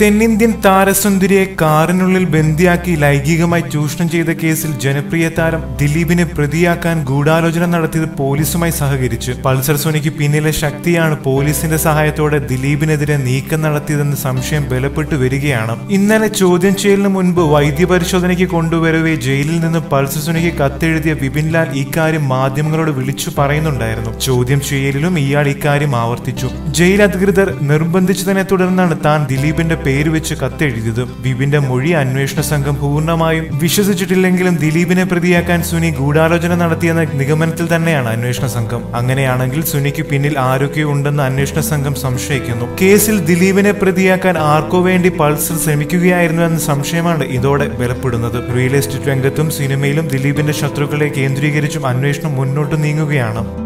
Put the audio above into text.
തെന്നിന്ത്യൻ താരസുന്ദരിയെ കാറിനുള്ളിൽ ബന്ദിയാക്കി ലൈംഗികമായി ചൂഷണം ചെയ്ത കേസിൽ ജനപ്രിയ താരം ദിലീപിനെ പ്രതിയാക്കാൻ ഗൂഢാലോചന നടത്തിയത് പോലീസുമായി സഹകരിച്ച്. പൾസർ സോണിക്ക് പിന്നിലെ ശക്തിയാണ് പോലീസിന്റെ സഹായത്തോടെ ദിലീപിനെതിരെ നീക്കം നടത്തിയതെന്ന് സംശയം ബലപ്പെട്ടു വരികയാണ്. ഇന്നലെ ചോദ്യം ചെയ്യലിന് മുൻപ് വൈദ്യപരിശോധനയ്ക്ക് കൊണ്ടുവരവെ ജയിലിൽ നിന്ന് പൾസർ സോണിക്ക് കത്തെഴുതിയ വിപിൻലാൽ ഇക്കാര്യം മാധ്യമങ്ങളോട് വിളിച്ചു പറയുന്നുണ്ടായിരുന്നു. ചോദ്യം ചെയ്യലിലും ഇയാൾ ഇക്കാര്യം ആവർത്തിച്ചു. ജയിൽ അധികൃതർ നിർബന്ധിച്ചതിനെ തുടർന്നാണ് താൻ ദിലീപിന്റെ പേര് വെച്ച് കത്തെഴുതിയതും വിപിന്റെ മൊഴി അന്വേഷണ സംഘം പൂർണമായും വിശ്വസിച്ചിട്ടില്ലെങ്കിലും ദിലീപിനെ പ്രതിയാക്കാൻ സുനി ഗൂഢാലോചന നടത്തിയെന്ന നിഗമനത്തിൽ തന്നെയാണ് അന്വേഷണ സംഘം. അങ്ങനെയാണെങ്കിൽ സുനിക്ക് പിന്നിൽ ആരൊക്കെ ഉണ്ടെന്ന് അന്വേഷണ സംഘം സംശയിക്കുന്നു. കേസിൽ ദിലീപിനെ പ്രതിയാക്കാൻ ആർക്കോ വേണ്ടി പൾസർ ശ്രമിക്കുകയായിരുന്നു എന്ന സംശയമാണ് ഇതോടെ ബലപ്പെടുന്നത് റിയൽ എസ്റ്റേറ്റ് രംഗത്തും സിനിമയിലും ദിലീപിന്റെ ശത്രുക്കളെ കേന്ദ്രീകരിച്ചും അന്വേഷണം മുന്നോട്ട് നീങ്ങുകയാണ്.